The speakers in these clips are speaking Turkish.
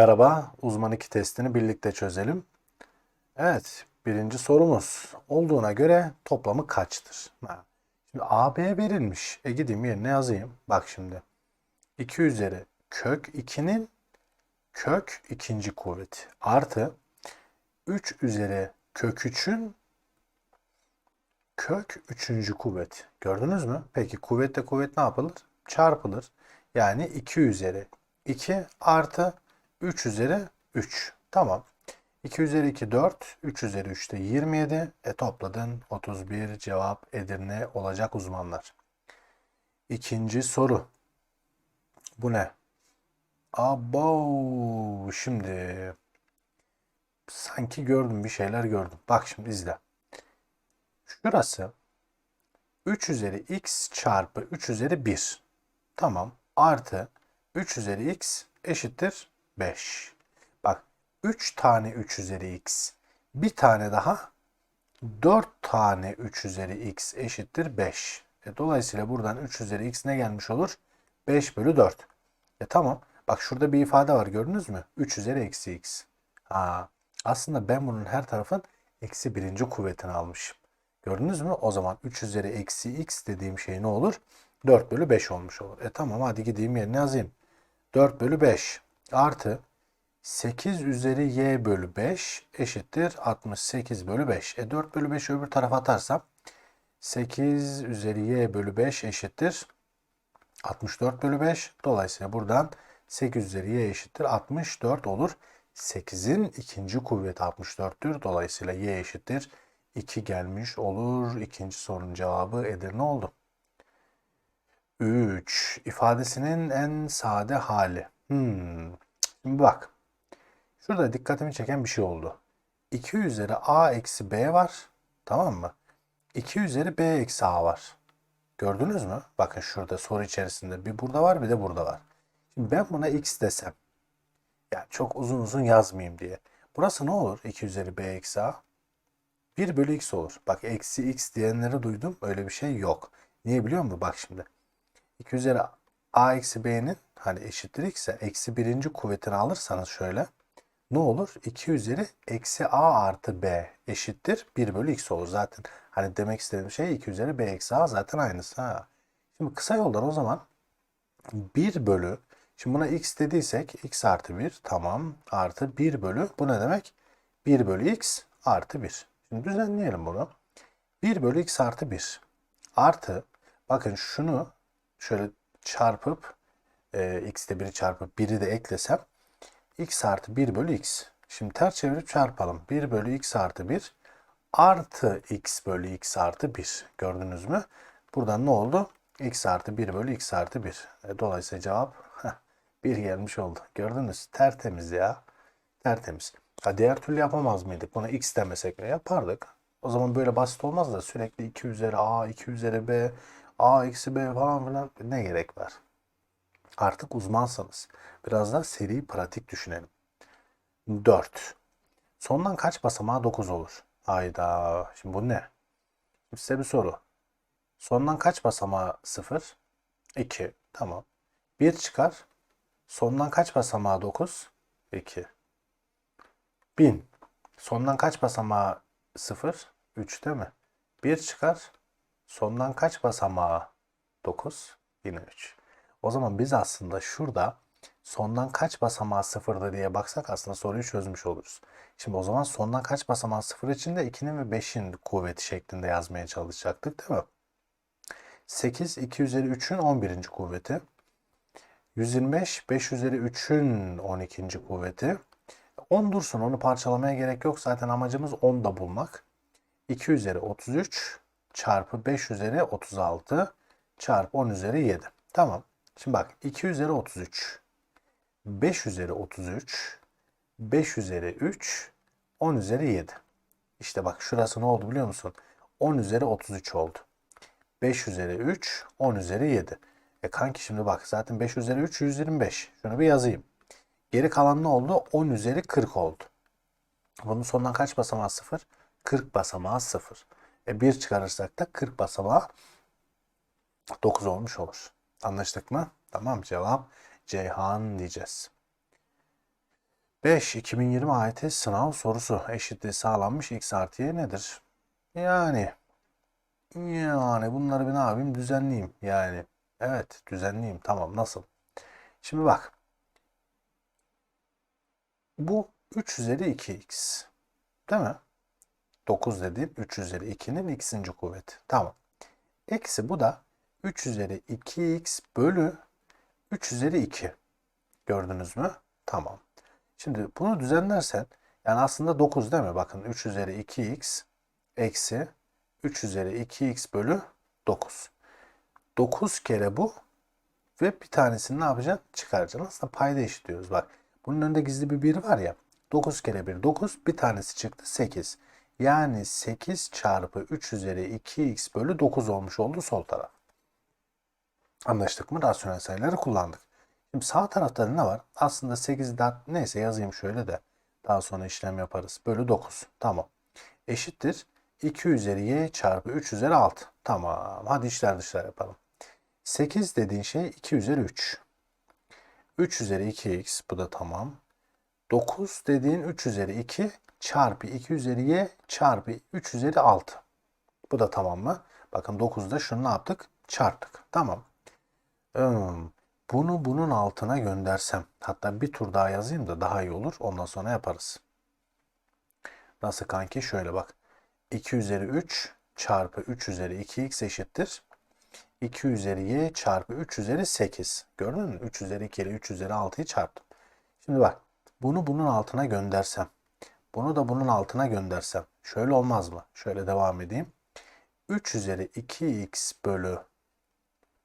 Merhaba, uzman 2 testini birlikte çözelim. Evet, birinci sorumuz. Olduğuna göre toplamı kaçtır? Ha. Şimdi AB verilmiş. E gideyim yerine yazayım. Bak şimdi. 2 üzeri kök 2'nin kök ikinci kuvveti artı 3 üzeri kök 3'ün kök üçüncü kuvvet. Gördünüz mü? Peki kuvvetle kuvvet ne yapılır? Çarpılır. Yani 2 üzeri 2 artı 3 üzeri 3. Tamam. 2 üzeri 2 4, 3 üzeri 3 de 27. E topladın 31 cevap Edirne olacak uzmanlar. İkinci soru. Bu ne? Abo şimdi sanki gördüm bir şeyler gördüm. Bak şimdi izle. Şurası 3 üzeri x çarpı 3 üzeri 1. Tamam. Artı 3 üzeri x eşittir 5. Bak 3 tane 3 üzeri x. Bir tane daha 4 tane 3 üzeri x eşittir 5. E, dolayısıyla buradan 3 üzeri x ne gelmiş olur? 5 bölü 4. E tamam. Bak şurada bir ifade var gördünüz mü? 3 üzeri eksi x. Ha, aslında ben bunun her tarafın eksi birinci kuvvetini almışım. Gördünüz mü? O zaman 3 üzeri eksi x dediğim şey ne olur? 4 bölü 5 olmuş olur. E tamam hadi gideyim yerine yazayım. 4 bölü 5 artı 8 üzeri y bölü 5 eşittir 68 bölü 5. E 4 bölü 5'i öbür tarafa atarsam 8 üzeri y bölü 5 eşittir 64 bölü 5. Dolayısıyla buradan 8 üzeri y eşittir 64 olur. 8'in ikinci kuvveti 64'tür. Dolayısıyla y eşittir 2 gelmiş olur. İkinci sorunun cevabı Edirne oldu. 3. ifadesinin en sade hali. Hmm. Şimdi bak. Şurada dikkatimi çeken bir şey oldu. 2 üzeri a eksi b var. Tamam mı? 2 üzeri b eksi a var. Gördünüz mü? Bakın şurada soru içerisinde bir burada var bir de burada var. Şimdi ben buna x desem. Yani çok uzun uzun yazmayayım diye. Burası ne olur? 2 üzeri b eksi a. 1 bölü x olur. Bak eksi x diyenleri duydum. Öyle bir şey yok. Niye biliyor musun? Bak şimdi. 2 üzeri a eksi b'nin hani eşittir x'e eksi birinci kuvvetini alırsanız şöyle. Ne olur? 2 üzeri eksi a artı b eşittir 1 bölü x olur. Zaten hani demek istediğim şey 2 üzeri b eksi a zaten aynısı. Ha. Şimdi kısa yoldan o zaman 1 bölü Şimdi buna x dediysek x artı 1 tamam artı 1 bölü bu ne demek? 1 bölü x artı 1. Şimdi düzenleyelim bunu. 1 bölü x artı 1 artı bakın şunu şöyle çarpıp e, x'te 1'i çarpıp 1'i de eklesem x artı 1 bölü x. Şimdi ters çevirip çarpalım. 1 bölü x artı 1 artı x bölü x artı 1. Gördünüz mü? Buradan ne oldu? x artı 1 bölü x artı 1. E, dolayısıyla cevap 1 gelmiş oldu. Gördünüz? Tertemiz ya. Tertemiz. Ha, diğer türlü yapamaz mıydık? Buna x demesek ne yapardık? O zaman böyle basit olmaz da sürekli 2 üzeri a, 2 üzeri b, a eksi b falan filan ne gerek var? Artık uzmansanız. Biraz da seri pratik düşünelim. 4. Sondan kaç basamağı 9 olur? Hayda. Şimdi bu ne? Size bir soru. Sondan kaç basamağı 0? 2. Tamam. 1 çıkar. Sondan kaç basamağı 9? 2. 1000. Sondan kaç basamağı 0? 3 değil mi? 1 çıkar. Sondan kaç basamağı 9? Yine 3. O zaman biz aslında şurada sondan kaç basamağı sıfırda diye baksak aslında soruyu çözmüş oluruz. Şimdi o zaman sondan kaç basamağı sıfır için de 2'nin ve 5'in kuvveti şeklinde yazmaya çalışacaktık değil mi? 8, 2 üzeri 3'ün 11. kuvveti. 125, 5 üzeri 3'ün 12. kuvveti. 10 dursun onu parçalamaya gerek yok. Zaten amacımız 10 da bulmak. 2 üzeri 33 çarpı 5 üzeri 36 çarpı 10 üzeri 7. Tamam. Şimdi bak 2 üzeri 33. 5 üzeri 33. 5 üzeri 3. 10 üzeri 7. İşte bak şurası ne oldu biliyor musun? 10 üzeri 33 oldu. 5 üzeri 3. 10 üzeri 7. E kanki şimdi bak zaten 5 üzeri 3 125. Şunu bir yazayım. Geri kalan ne oldu? 10 üzeri 40 oldu. Bunun sonundan kaç basamağı 0? 40 basamağı 0. E 1 çıkarırsak da 40 basamağı 9 olmuş olur. Anlaştık mı? Tamam cevap Ceyhan diyeceğiz. 5. 2020 AYT sınav sorusu eşitliği sağlanmış x artı y nedir? Yani yani bunları bir ne yapayım? Düzenleyeyim yani. Evet düzenleyeyim. Tamam nasıl? Şimdi bak. Bu 3 üzeri 2x. Değil mi? 9 dediğim 3 üzeri 2'nin x'inci kuvveti. Tamam. Eksi bu da 3 üzeri 2x bölü 3 üzeri 2. Gördünüz mü? Tamam. Şimdi bunu düzenlersen yani aslında 9 değil mi? Bakın 3 üzeri 2x eksi 3 üzeri 2x bölü 9. 9 kere bu ve bir tanesini ne yapacaksın? Çıkaracaksın. Aslında payda eşitliyoruz. Bak bunun önünde gizli bir 1 var ya. 9 kere 1 9. Bir tanesi çıktı 8. Yani 8 çarpı 3 üzeri 2x bölü 9 olmuş oldu sol taraf. Anlaştık mı? Rasyonel sayıları kullandık. Şimdi sağ tarafta ne var? Aslında 8 daha neyse yazayım şöyle de daha sonra işlem yaparız. Bölü 9. Tamam. Eşittir. 2 üzeri y çarpı 3 üzeri 6. Tamam. Hadi işler dışlar yapalım. 8 dediğin şey 2 üzeri 3. 3 üzeri 2x bu da tamam. 9 dediğin 3 üzeri 2 çarpı 2 üzeri y çarpı 3 üzeri 6. Bu da tamam mı? Bakın 9'da şunu ne yaptık? Çarptık. Tamam. Hmm, Bunu bunun altına göndersem. Hatta bir tur daha yazayım da daha iyi olur. Ondan sonra yaparız. Nasıl kanki? Şöyle bak. 2 üzeri 3 çarpı 3 üzeri 2x eşittir. 2 üzeri y çarpı 3 üzeri 8. Gördün mü? 3 üzeri 2 ile 3 üzeri 6'yı çarptım. Şimdi bak. Bunu bunun altına göndersem. Bunu da bunun altına göndersem. Şöyle olmaz mı? Şöyle devam edeyim. 3 üzeri 2x bölü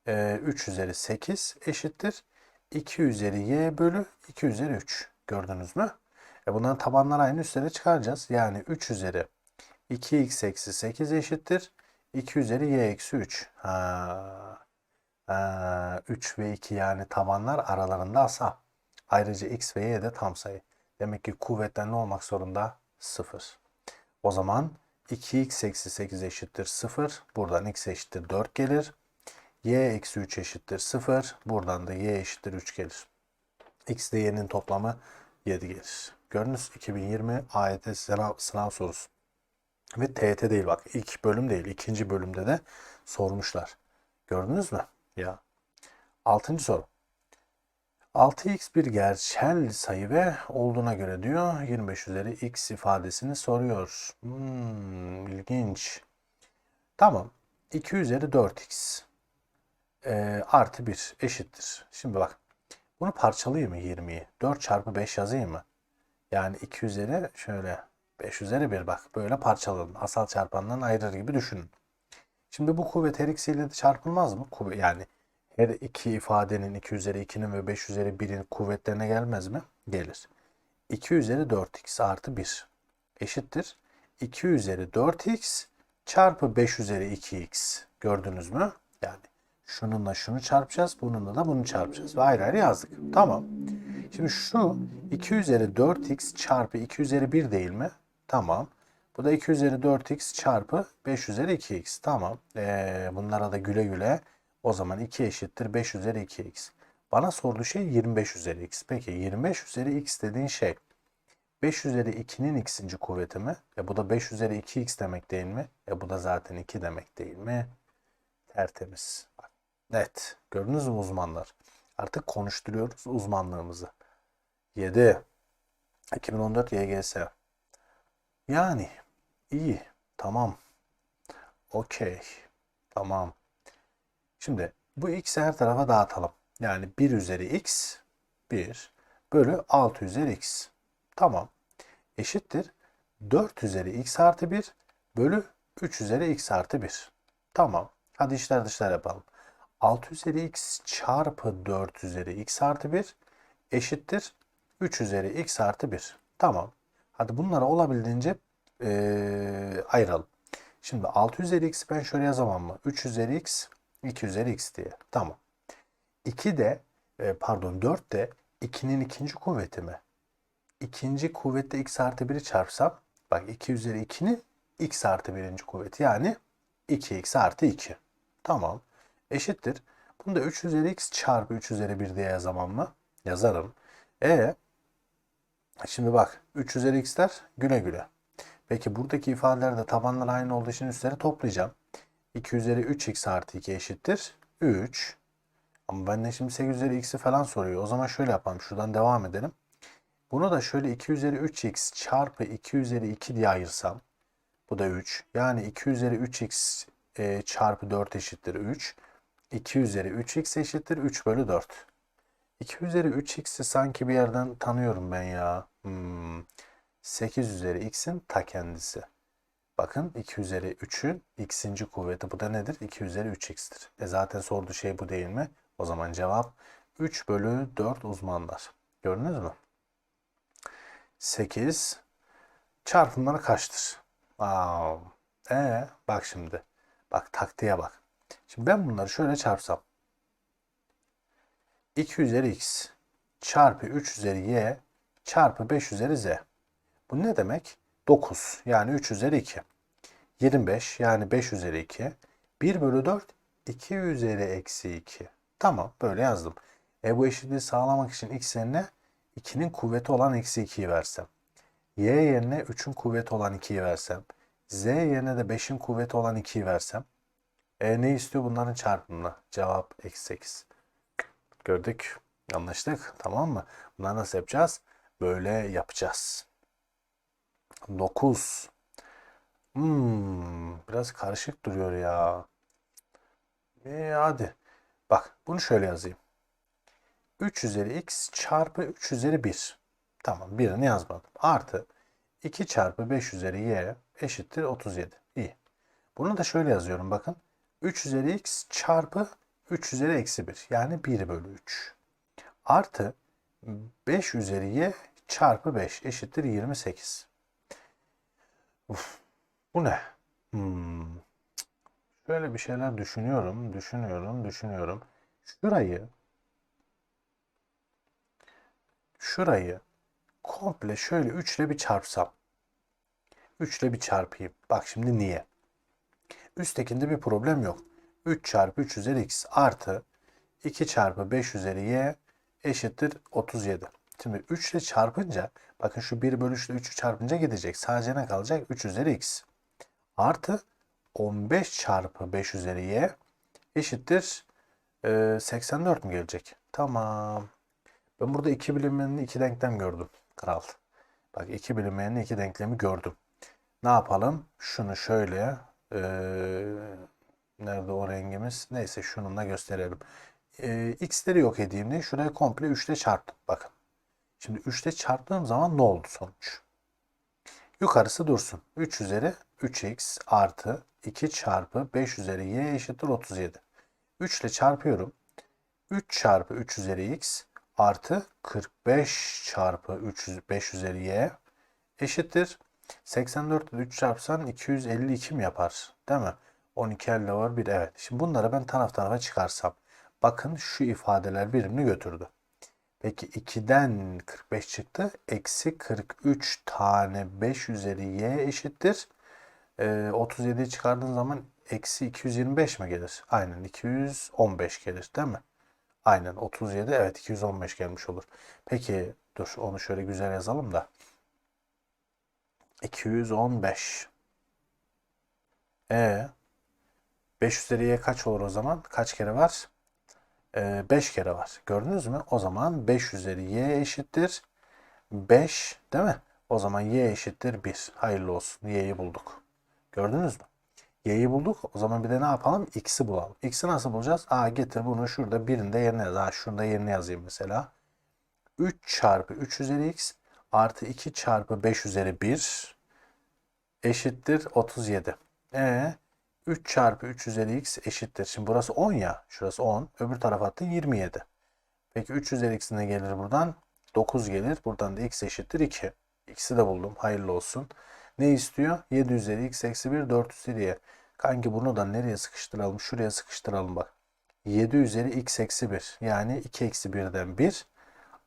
e, 3 üzeri 8 eşittir. 2 üzeri y bölü 2 üzeri 3. Gördünüz mü? E bunların tabanları aynı üstlere çıkaracağız. Yani 3 üzeri 2x eksi 8 eşittir. 2 üzeri y eksi 3. Ha. Ha, 3 ve 2 yani tabanlar aralarında asal. Ayrıca x ve y de tam sayı. Demek ki kuvvetler ne olmak zorunda? 0. O zaman 2x eksi 8 eşittir 0. Buradan x eşittir 4 gelir. y eksi 3 eşittir 0. Buradan da y eşittir 3 gelir. x ile y'nin toplamı 7 gelir. Gördünüz 2020 AYT sınav, sınav sorusu. Ve TET değil bak. ilk bölüm değil. ikinci bölümde de sormuşlar. Gördünüz mü? Ya. Altıncı soru. 6x bir gerçel sayı ve olduğuna göre diyor 25 üzeri x ifadesini soruyor. Hmm, ilginç. Tamam. 2 üzeri 4x e, artı 1 eşittir. Şimdi bak. Bunu parçalayayım mı 20'yi? 4 çarpı 5 yazayım mı? Yani 2 üzeri şöyle 5 üzeri 1 bak. Böyle parçaladım. Asal çarpandan ayırır gibi düşünün. Şimdi bu kuvvet her ikisiyle de çarpılmaz mı? Yani her iki ifadenin 2 üzeri 2'nin ve 5 üzeri 1'in kuvvetlerine gelmez mi? Gelir. 2 üzeri 4x artı 1 eşittir. 2 üzeri 4x çarpı 5 üzeri 2x. Gördünüz mü? Yani şununla şunu çarpacağız. Bununla da bunu çarpacağız. Ve ayrı ayrı yazdık. Tamam. Şimdi şu 2 üzeri 4x çarpı 2 üzeri 1 değil mi? Tamam. Bu da 2 üzeri 4x çarpı 5 üzeri 2x. Tamam. Ee, bunlara da güle güle. O zaman 2 eşittir 5 üzeri 2x. Bana sorduğu şey 25 üzeri x. Peki 25 üzeri x dediğin şey 5 üzeri 2'nin x'inci kuvveti mi? E bu da 5 üzeri 2x demek değil mi? E bu da zaten 2 demek değil mi? Tertemiz. Net. Gördünüz mü uzmanlar? Artık konuşturuyoruz uzmanlığımızı. 7. 2014 YGS. Yani iyi. Tamam. Okey. Tamam. Şimdi bu x'i her tarafa dağıtalım. Yani 1 üzeri x 1 bölü 6 üzeri x. Tamam. Eşittir. 4 üzeri x artı 1 bölü 3 üzeri x artı 1. Tamam. Hadi işler dışlar yapalım. 6 üzeri x çarpı 4 üzeri x artı 1 eşittir 3 üzeri x artı 1. Tamam. Hadi bunları olabildiğince ee, ayıralım. Şimdi 6 üzeri x ben şöyle yazamam mı? 3 üzeri x 2 üzeri x diye. Tamam. 2 de e, pardon 4 de 2'nin ikinci kuvveti mi? İkinci kuvvette x artı 1'i çarpsam bak 2 üzeri 2'nin x artı birinci kuvveti yani 2x artı 2. Tamam. Eşittir. Bunu da 3 üzeri x çarpı 3 üzeri 1 diye yazamam mı? Yazarım. E Şimdi bak 3 üzeri x'ler güle güle. Peki buradaki ifadelerde tabanlar aynı olduğu için üstleri toplayacağım. 2 üzeri 3x artı 2 eşittir 3. Ama benden şimdi 8 üzeri x'i falan soruyor. O zaman şöyle yapalım. Şuradan devam edelim. Bunu da şöyle 2 üzeri 3x çarpı 2 üzeri 2 diye ayırsam. Bu da 3. Yani 2 üzeri 3x e, çarpı 4 eşittir 3. 2 üzeri 3x eşittir 3 bölü 4. 2 üzeri 3x'i sanki bir yerden tanıyorum ben ya. Hmm. 8 üzeri x'in ta kendisi. Bakın 2 üzeri 3'ün x'inci kuvveti. Bu da nedir? 2 üzeri 3x'tir. E zaten sorduğu şey bu değil mi? O zaman cevap 3 bölü 4 uzmanlar. Gördünüz mü? 8 çarpımları kaçtır? Aa, e bak şimdi. Bak taktiğe bak. Şimdi ben bunları şöyle çarpsam. 2 üzeri x çarpı 3 üzeri y çarpı 5 üzeri z. Bu ne demek? 9 yani 3 üzeri 2. 25 yani 5 üzeri 2. 1 bölü 4 2 üzeri eksi 2. Tamam böyle yazdım. E bu eşitliği sağlamak için x yerine 2'nin kuvveti olan eksi 2'yi versem. Y yerine 3'ün kuvveti olan 2'yi versem. Z yerine de 5'in kuvveti olan 2'yi versem. E ne istiyor bunların çarpımını? Cevap eksi 8. Gördük. Anlaştık. Tamam mı? Bunları nasıl yapacağız? Böyle yapacağız. 9. Hmm, biraz karışık duruyor ya. E hadi. Bak bunu şöyle yazayım. 3 üzeri x çarpı 3 üzeri 1. Tamam birini yazmadım. Artı 2 çarpı 5 üzeri y eşittir 37. İyi. Bunu da şöyle yazıyorum bakın. 3 üzeri x çarpı 3 üzeri eksi 1. Yani 1 bölü 3. Artı 5 üzeri y çarpı 5 eşittir 28. Uf, bu ne? Hmm. Şöyle bir şeyler düşünüyorum, düşünüyorum, düşünüyorum. Şurayı şurayı komple şöyle 3 ile bir çarpsam. 3 ile bir çarpayım. Bak şimdi niye? Üsttekinde bir problem yok. 3 çarpı 3 üzeri x artı 2 çarpı 5 üzeri y eşittir 37. Şimdi 3 ile çarpınca bakın şu 1 bölü 3 ile 3'ü çarpınca gidecek. Sadece ne kalacak? 3 üzeri x. Artı 15 çarpı 5 üzeri y eşittir e, 84 mü gelecek? Tamam. Ben burada iki bilinmeyenli iki denklem gördüm. Kral. Bak iki bilinmeyenli iki denklemi gördüm. Ne yapalım? Şunu şöyle e, nerede o rengimiz? Neyse şununla gösterelim. E, x'leri yok edeyim diye şuraya komple 3 ile çarptım. Bakın. Şimdi 3 ile çarptığım zaman ne oldu sonuç? Yukarısı dursun. 3 üzeri 3x artı 2 çarpı 5 üzeri y eşittir 37. 3 ile çarpıyorum. 3 çarpı 3 üzeri x artı 45 çarpı 3, 5 üzeri y eşittir. 84 ile 3 çarpsan 252 mi yapar? Değil mi? 12 elde var 1 evet. Şimdi bunları ben taraf tarafa çıkarsam. Bakın şu ifadeler birimini götürdü. Peki 2'den 45 çıktı. Eksi 43 tane 5 üzeri y eşittir. Ee, 37'yi çıkardığın zaman eksi 225 mi gelir? Aynen 215 gelir değil mi? Aynen 37 evet 215 gelmiş olur. Peki dur onu şöyle güzel yazalım da. 215. E 5 üzeri y kaç olur o zaman? Kaç kere var? Ee, 5 kere var. Gördünüz mü? O zaman 5 üzeri y eşittir. 5 değil mi? O zaman y eşittir 1. Hayırlı olsun. Y'yi bulduk. Gördünüz mü? Y'yi bulduk. O zaman bir de ne yapalım? X'i bulalım. X'i nasıl bulacağız? Aa getir bunu şurada birinde yerine yaz. Aa şurada yerine yazayım mesela. 3 çarpı 3 üzeri x artı 2 çarpı 5 üzeri 1 eşittir 37. E 3 çarpı 3 üzeri x eşittir. Şimdi burası 10 ya. Şurası 10. Öbür taraf attı 27. Peki 3 üzeri x ne gelir buradan? 9 gelir. Buradan da x eşittir 2. X'i de buldum. Hayırlı olsun. Ne istiyor? 7 üzeri x eksi 1 4 üzeri y. Kanki bunu da nereye sıkıştıralım? Şuraya sıkıştıralım bak. 7 üzeri x eksi 1. Yani 2 eksi 1'den 1.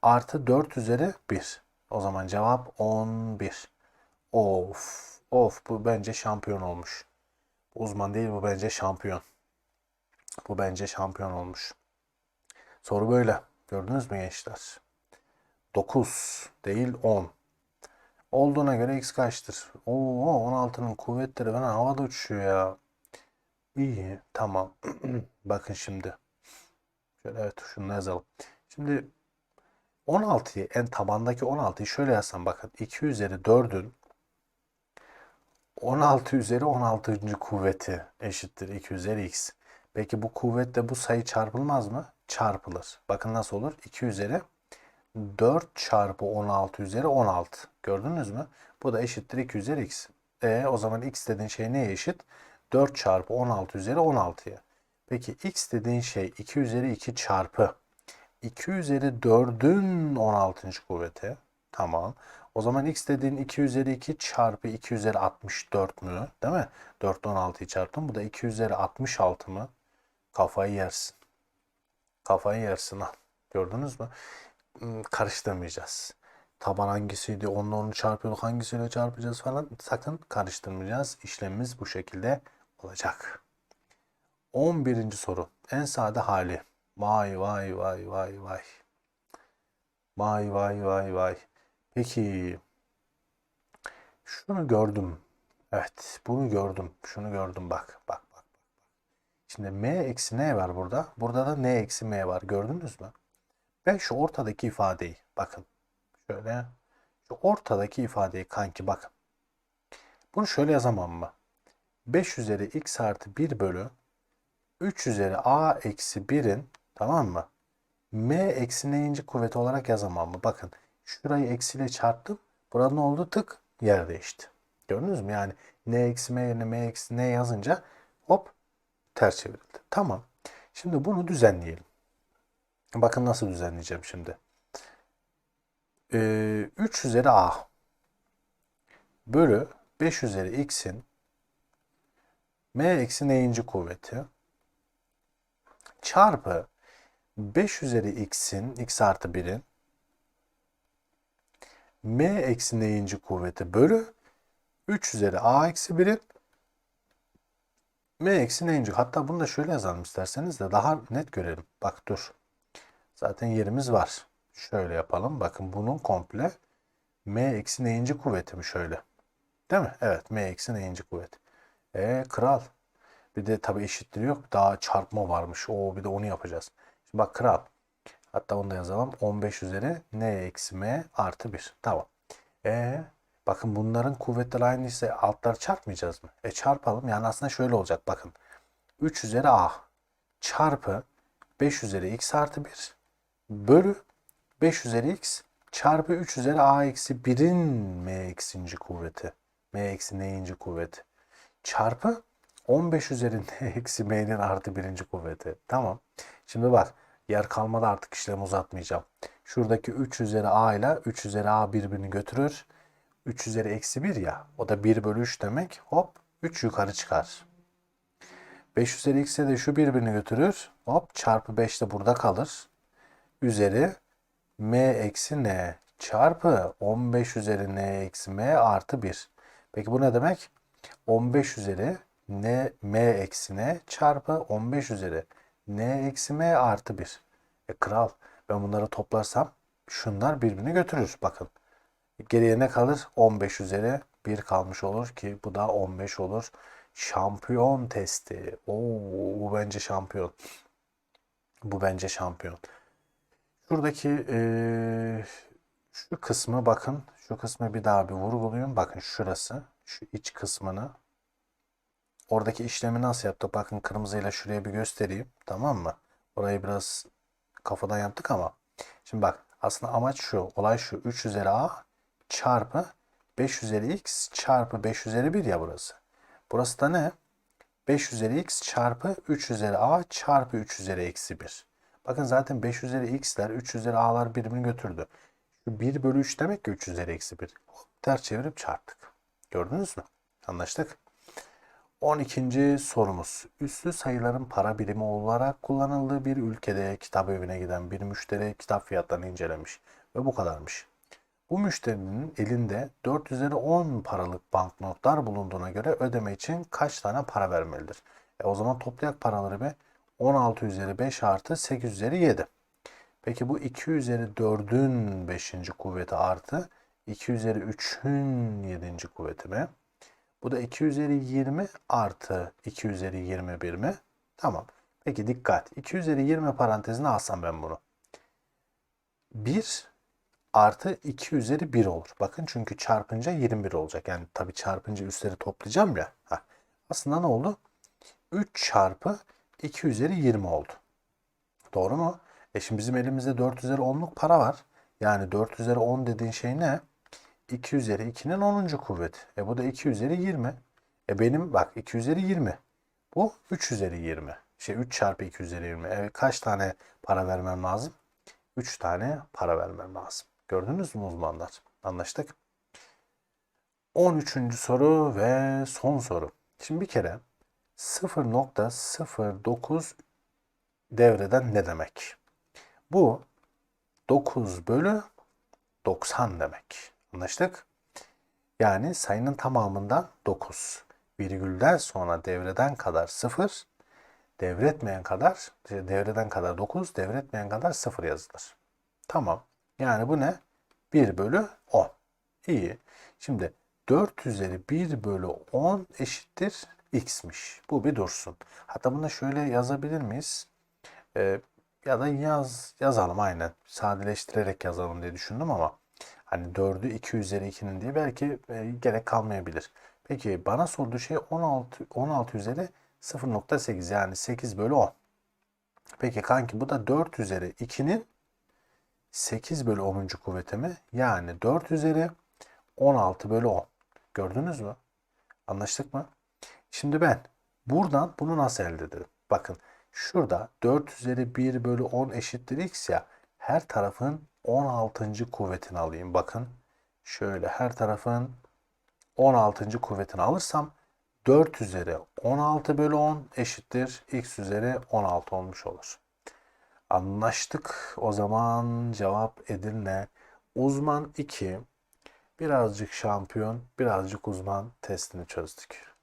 Artı 4 üzeri 1. O zaman cevap 11. Of. Of bu bence şampiyon olmuş. Uzman değil bu bence şampiyon. Bu bence şampiyon olmuş. Soru böyle. Gördünüz mü gençler? 9 değil 10. Olduğuna göre x kaçtır? Oo 16'nın kuvvetleri falan havada uçuşuyor ya. İyi tamam. Bakın şimdi. Şöyle evet şunu yazalım. Şimdi 16'yı en tabandaki 16'yı şöyle yazsam bakın 2 üzeri 4'ün 16 üzeri 16. kuvveti eşittir 2 üzeri x. Peki bu kuvvetle bu sayı çarpılmaz mı? Çarpılır. Bakın nasıl olur? 2 üzeri 4 çarpı 16 üzeri 16. Gördünüz mü? Bu da eşittir 2 üzeri x. E o zaman x dediğin şey neye eşit? 4 çarpı 16 üzeri 16'ya. Peki x dediğin şey 2 üzeri 2 çarpı 2 üzeri 4'ün 16. kuvveti. Tamam. O zaman x dediğin 2 üzeri 2 çarpı 2 üzeri 64 mü? Değil mi? 4 ile 16'yı çarptım. Bu da 2 üzeri 66 mı? Kafayı yersin. Kafayı yersin ha. Gördünüz mü? Hmm, Karıştırmayacağız. Taban hangisiydi? Onunla onu çarpıyorduk. Hangisiyle çarpacağız falan. Sakın karıştırmayacağız. İşlemimiz bu şekilde olacak. 11. soru. En sade hali. Vay vay vay vay vay. Vay vay vay vay. Peki şunu gördüm. Evet, bunu gördüm. Şunu gördüm bak. Bak bak. Şimdi m eksi n var burada. Burada da n eksi m var. Gördünüz mü? Ben şu ortadaki ifadeyi bakın. Şöyle şu ortadaki ifadeyi kanki bakın. Bunu şöyle yazamam mı? 5 üzeri x artı 1 bölü 3 üzeri a eksi 1'in tamam mı? m eksi n'inci kuvveti olarak yazamam mı? Bakın şurayı eksiyle çarptım. Burada ne oldu? Tık yer değişti. Gördünüz mü? Yani n eksi m yerine m eksi n yazınca hop ters çevrildi. Tamam. Şimdi bunu düzenleyelim. Bakın nasıl düzenleyeceğim şimdi. Ee, 3 üzeri a bölü 5 üzeri x'in m eksi n'inci kuvveti çarpı 5 üzeri x'in x artı 1'in m eksi n'inci kuvveti bölü 3 üzeri a eksi 1'in m eksi n'inci. Hatta bunu da şöyle yazalım isterseniz de daha net görelim. Bak dur. Zaten yerimiz var. Şöyle yapalım. Bakın bunun komple m eksi n'inci kuvveti mi şöyle? Değil mi? Evet m eksi n'inci kuvvet. E kral. Bir de tabii eşittir yok. Daha çarpma varmış. O bir de onu yapacağız. Şimdi bak kral. Hatta onu da yazalım. 15 üzeri n eksi m artı 1. Tamam. E bakın bunların kuvvetleri aynıysa altları çarpmayacağız mı? E çarpalım. Yani aslında şöyle olacak. Bakın. 3 üzeri a çarpı 5 üzeri x artı 1 bölü 5 üzeri x çarpı 3 üzeri a eksi 1'in m eksinci kuvveti. m eksi n'inci kuvveti. Çarpı 15 üzeri n eksi m'nin artı birinci kuvveti. Tamam. Şimdi bak yer kalmadı artık işlemi uzatmayacağım. Şuradaki 3 üzeri a ile 3 üzeri a birbirini götürür. 3 üzeri eksi 1 ya. O da 1 bölü 3 demek. Hop 3 yukarı çıkar. 5 üzeri x'e de şu birbirini götürür. Hop çarpı 5 de burada kalır. Üzeri m eksi n çarpı 15 üzeri n eksi m artı 1. Peki bu ne demek? 15 üzeri n m eksi n çarpı 15 üzeri n eksi m artı 1. E kral ben bunları toplarsam şunlar birbirini götürür. Bakın geriye ne kalır? 15 üzeri 1 kalmış olur ki bu da 15 olur. Şampiyon testi. Oo, bu bence şampiyon. Bu bence şampiyon. Şuradaki eee, şu kısmı bakın. Şu kısmı bir daha bir vurgulayın. Bakın şurası. Şu iç kısmını. Oradaki işlemi nasıl yaptık? Bakın kırmızıyla şuraya bir göstereyim. Tamam mı? Orayı biraz kafadan yaptık ama. Şimdi bak aslında amaç şu. Olay şu. 3 üzeri a çarpı 5 üzeri x çarpı 5 üzeri 1 ya burası. Burası da ne? 5 üzeri x çarpı 3 üzeri a çarpı 3 üzeri eksi 1. Bakın zaten 5 üzeri x'ler 3 üzeri a'lar birbirini götürdü. Şu 1 bölü 3 demek ki 3 üzeri eksi 1. Hop, ters çevirip çarptık. Gördünüz mü? Anlaştık. 12. sorumuz. Üslü sayıların para birimi olarak kullanıldığı bir ülkede kitap evine giden bir müşteri kitap fiyatlarını incelemiş. Ve bu kadarmış. Bu müşterinin elinde 4 üzeri 10 paralık banknotlar bulunduğuna göre ödeme için kaç tane para vermelidir? E o zaman toplayak paraları be 16 üzeri 5 artı 8 üzeri 7. Peki bu 2 üzeri 4'ün 5. kuvveti artı 2 üzeri 3'ün 7. kuvveti mi? Bu da 2 üzeri 20 artı 2 üzeri 21 mi? Tamam. Peki dikkat. 2 üzeri 20 parantezine alsam ben bunu. 1 artı 2 üzeri 1 olur. Bakın çünkü çarpınca 21 olacak. Yani tabii çarpınca üstleri toplayacağım ya. Heh. Aslında ne oldu? 3 çarpı 2 üzeri 20 oldu. Doğru mu? E şimdi bizim elimizde 4 üzeri 10'luk para var. Yani 4 üzeri 10 dediğin şey ne? 2 üzeri 2'nin 10. kuvveti. E bu da 2 üzeri 20. E benim bak 2 üzeri 20. Bu 3 üzeri 20. Şey 3 çarpı 2 üzeri 20. E kaç tane para vermem lazım? 3 tane para vermem lazım. Gördünüz mü uzmanlar? Anlaştık. 13. soru ve son soru. Şimdi bir kere 0.09 devreden ne demek? Bu 9 bölü 90 demek. Anlaştık? Yani sayının tamamından 9. Virgülden sonra devreden kadar 0, devretmeyen kadar, devreden kadar 9, devretmeyen kadar 0 yazılır. Tamam. Yani bu ne? 1 bölü 10. İyi. Şimdi 4 üzeri 1 bölü 10 eşittir x'miş. Bu bir dursun. Hatta bunu şöyle yazabilir miyiz? Ee, ya da yaz yazalım aynen. Sadeleştirerek yazalım diye düşündüm ama hani 4'ü 2 üzeri 2'nin diye belki e, gerek kalmayabilir. Peki bana sorduğu şey 16 16 üzeri 0.8 yani 8 bölü 10. Peki kanki bu da 4 üzeri 2'nin 8 bölü 10. kuvveti mi? Yani 4 üzeri 16 bölü 10. Gördünüz mü? Anlaştık mı? Şimdi ben buradan bunu nasıl elde ederim? Bakın şurada 4 üzeri 1 bölü 10 eşittir x ya. Her tarafın 16. kuvvetini alayım. Bakın şöyle her tarafın 16. kuvvetini alırsam 4 üzeri 16 bölü 10 eşittir x üzeri 16 olmuş olur. Anlaştık. O zaman cevap Edirne. Uzman 2. Birazcık şampiyon, birazcık uzman testini çözdük.